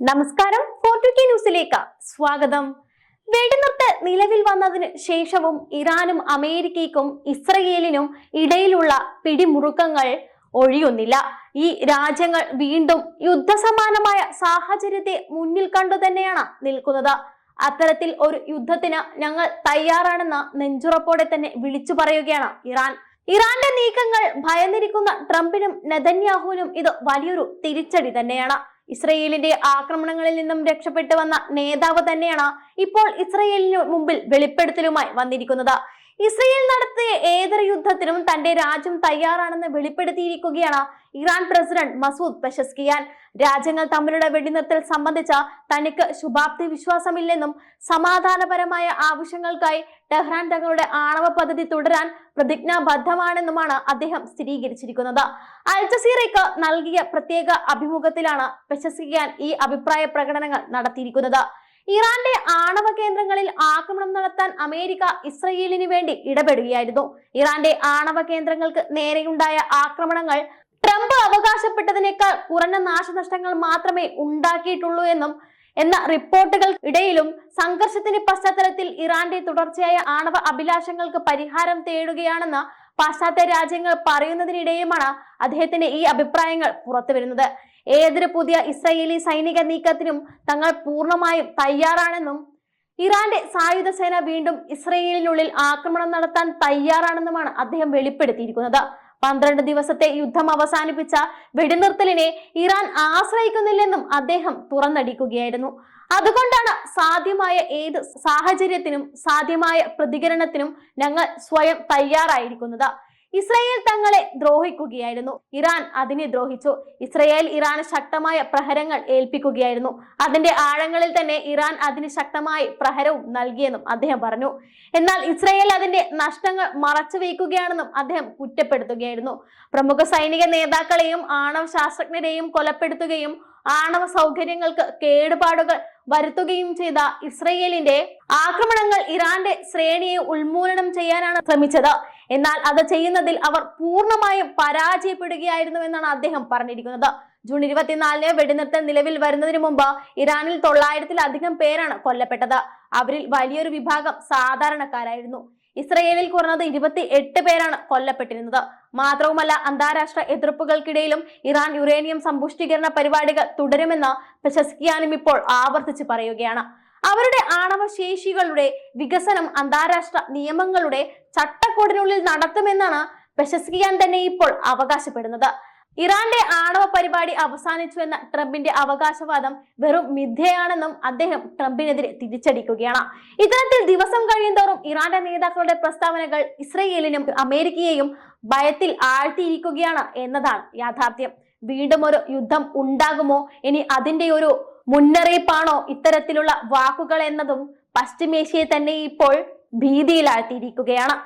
നമസ്കാരം ഫോർട്ടു കെ ന്യൂസിലേക്ക് സ്വാഗതം. വെടിനിർത്ത് നിലവിൽ വന്നതിന് ശേഷവും ഇറാനും അമേരിക്കയ്ക്കും ഇസ്രയേലിനും ഇടയിലുള്ള പിടിമുറുക്കങ്ങൾ ഒഴിയുന്നില്ല. ഈ രാജ്യങ്ങൾ വീണ്ടും യുദ്ധസമാനമായ സാഹചര്യത്തെ മുന്നിൽ കണ്ടു തന്നെയാണ് നിൽക്കുന്നത്. അത്തരത്തിൽ ഒരു യുദ്ധത്തിന് ഞങ്ങൾ തയ്യാറാണെന്ന് നെഞ്ചുറപ്പോടെ തന്നെ വിളിച്ചു പറയുകയാണ് ഇറാൻ. ഇറാന്റെ നീക്കങ്ങൾ ഭയന്നിരിക്കുന്ന ട്രംപിനും നെതന്യാഹുവിനും ഇത് വലിയൊരു തിരിച്ചടി തന്നെയാണ്. ഇസ്രയേലിന്റെ ആക്രമണങ്ങളിൽ നിന്നും രക്ഷപ്പെട്ടു വന്ന നേതാവ് തന്നെയാണ് ഇപ്പോൾ ഇസ്രയേലിന് മുമ്പിൽ വെളിപ്പെടുത്തലുമായി വന്നിരിക്കുന്നത്. ഇസ്രയേൽ നടത്തിയ ഏതൊരു യുദ്ധത്തിനും തന്റെ രാജ്യം തയ്യാറാണെന്ന് വെളിപ്പെടുത്തിയിരിക്കുകയാണ് ഇറാൻ പ്രസിഡന്റ് മസൂദ് പെഷസ്കിയാൻ. രാജ്യങ്ങൾ തമ്മിലുള്ള വെടിനിർത്തൽ സംബന്ധിച്ച തനിക്ക് ശുഭാപ്തി വിശ്വാസമില്ലെന്നും സമാധാനപരമായ ആവശ്യങ്ങൾക്കായി ടെഹ്റാൻ തങ്ങളുടെ ആണവ പദ്ധതി തുടരാൻ പ്രതിജ്ഞാബദ്ധമാണെന്നുമാണ് അദ്ദേഹം സ്ഥിരീകരിച്ചിരിക്കുന്നത്. അൽ ജസീറയ്ക്ക് നൽകിയ പ്രത്യേക അഭിമുഖത്തിലാണ് പെഷസ്കിയാൻ ഈ അഭിപ്രായ പ്രകടനങ്ങൾ നടത്തിയിരിക്കുന്നത്. ഇറാന്റെ ആണവ കേന്ദ്രങ്ങളിൽ ആക്രമണം നടത്താൻ അമേരിക്ക ഇസ്രയേലിന് വേണ്ടി ഇടപെടുകയായിരുന്നു. ഇറാന്റെ ആണവ കേന്ദ്രങ്ങൾക്ക് നേരെയുണ്ടായ ആക്രമണങ്ങൾ ട്രംപ് അവകാശപ്പെട്ടതിനേക്കാൾ കുറഞ്ഞ നാശനഷ്ടങ്ങൾ മാത്രമേ ഉണ്ടാക്കിയിട്ടുള്ളൂ എന്നും എന്ന റിപ്പോർട്ടുകൾ ഇടയിലും സംഘർഷത്തിന്റെ പശ്ചാത്തലത്തിൽ ഇറാന്റെ തുടർച്ചയായ ആണവ അഭിലാഷങ്ങൾക്ക് പരിഹാരം തേടുകയാണെന്ന് പാശ്ചാത്യ രാജ്യങ്ങൾ പറയുന്നതിനിടെയുമാണ് അദ്ദേഹത്തിന്റെ ഈ അഭിപ്രായങ്ങൾ പുറത്തുവരുന്നത്. ഏതൊരു പുതിയ ഇസ്രയേലി സൈനിക നീക്കത്തിനും തങ്ങൾ പൂർണമായും തയ്യാറാണെന്നും ഇറാന്റെ സായുധ സേന വീണ്ടും ഇസ്രയേലിനുള്ളിൽ ആക്രമണം നടത്താൻ തയ്യാറാണെന്നുമാണ് അദ്ദേഹം വെളിപ്പെടുത്തിയിരിക്കുന്നത്. പന്ത്രണ്ട് ദിവസത്തെ യുദ്ധം അവസാനിപ്പിച്ച വെടിനിർത്തലിനെ ഇറാൻ ആശ്രയിക്കുന്നില്ലെന്നും അദ്ദേഹം തുറന്നടിക്കുകയായിരുന്നു. അതുകൊണ്ടാണ് സാധ്യമായ ഏത് സാഹചര്യത്തിനും സാധ്യമായ പ്രതികരണത്തിനും ഞങ്ങൾ സ്വയം തയ്യാറായിരിക്കുന്നത്. ഇസ്രയേൽ തങ്ങളെ ദ്രോഹിക്കുകയായിരുന്നു. ഇറാൻ അതിനെ ദ്രോഹിച്ചു. ഇസ്രയേൽ ഇറാന് ശക്തമായ പ്രഹരങ്ങൾ ഏൽപ്പിക്കുകയായിരുന്നു. അതിന്റെ ആഴങ്ങളിൽ തന്നെ ഇറാൻ അതിന് ശക്തമായി പ്രഹരവും നൽകിയെന്നും അദ്ദേഹം പറഞ്ഞു. എന്നാൽ ഇസ്രയേൽ അതിന്റെ നഷ്ടങ്ങൾ മറച്ചു വയ്ക്കുകയാണെന്നും അദ്ദേഹം കുറ്റപ്പെടുത്തുകയായിരുന്നു. പ്രമുഖ സൈനിക നേതാക്കളെയും ആണവ ശാസ്ത്രജ്ഞരെയും കൊലപ്പെടുത്തുകയും ആണവ സൗകര്യങ്ങൾക്ക് കേടുപാടുകൾ വരുത്തുകയും ചെയ്ത ഇസ്രയേലിന്റെ ആക്രമണങ്ങൾ ഇറാന്റെ ശ്രേണിയെ ഉന്മൂലനം ചെയ്യാനാണ് ശ്രമിച്ചത്. എന്നാൽ അത് ചെയ്യുന്നതിൽ അവർ പൂർണമായും പരാജയപ്പെടുകയായിരുന്നു എന്നാണ് അദ്ദേഹം പറഞ്ഞിരിക്കുന്നത്. ജൂൺ ഇരുപത്തിനാലിന് വെടിനിർത്തൽ നിലവിൽ വരുന്നതിന് മുമ്പ് ഇറാനിൽ തൊള്ളായിരത്തിലധികം പേരാണ് കൊല്ലപ്പെട്ടത്. അവരിൽ വലിയൊരു വിഭാഗം സാധാരണക്കാരായിരുന്നു. ഇസ്രയേലിൽ കുറഞ്ഞത് ഇരുപത്തി എട്ട് പേരാണ് കൊല്ലപ്പെട്ടിരുന്നത്. മാത്രവുമല്ല അന്താരാഷ്ട്ര എതിർപ്പുകൾക്കിടയിലും ഇറാൻ യുറേനിയം സമ്പുഷ്ടീകരണ പരിപാടികൾ തുടരുമെന്ന് പ്രശസ്കിയാനും ഇപ്പോൾ ആവർത്തിച്ച് പറയുകയാണ്. അവരുടെ ആണവ ശേഷികളുടെ വികസനം അന്താരാഷ്ട്ര നിയമങ്ങളുടെ ചട്ടക്കൂടിനുള്ളിൽ നടത്തുമെന്നാണ് പ്രശസ്തിക്കാൻ തന്നെ ഇപ്പോൾ അവകാശപ്പെടുന്നത്. ഇറാന്റെ ആണവ പരിപാടി അവസാനിച്ചു എന്ന ട്രംപിന്റെ അവകാശവാദം വെറും മിഥ്യയാണെന്നും അദ്ദേഹം ട്രംപിനെതിരെ തിരിച്ചടിക്കുകയാണ്. ഇത്തരത്തിൽ ദിവസം കഴിയുന്തോറും ഇറാന്റെ നേതാക്കളുടെ പ്രസ്താവനകൾ ഇസ്രയേലിനും അമേരിക്കയെയും ഭയത്തിൽ ആഴ്ത്തിയിരിക്കുകയാണ് എന്നതാണ് യാഥാർത്ഥ്യം. വീണ്ടും ഒരു യുദ്ധം ഉണ്ടാകുമോ? ഇനി അതിന്റെ ഒരു മുന്നറിയിപ്പാണോ ഇത്തരത്തിലുള്ള വാക്കുകൾ എന്നതും പശ്ചിമേഷ്യയെ തന്നെ ഇപ്പോൾ ഭീതിയിലാഴ്ത്തിയിരിക്കുകയാണ്.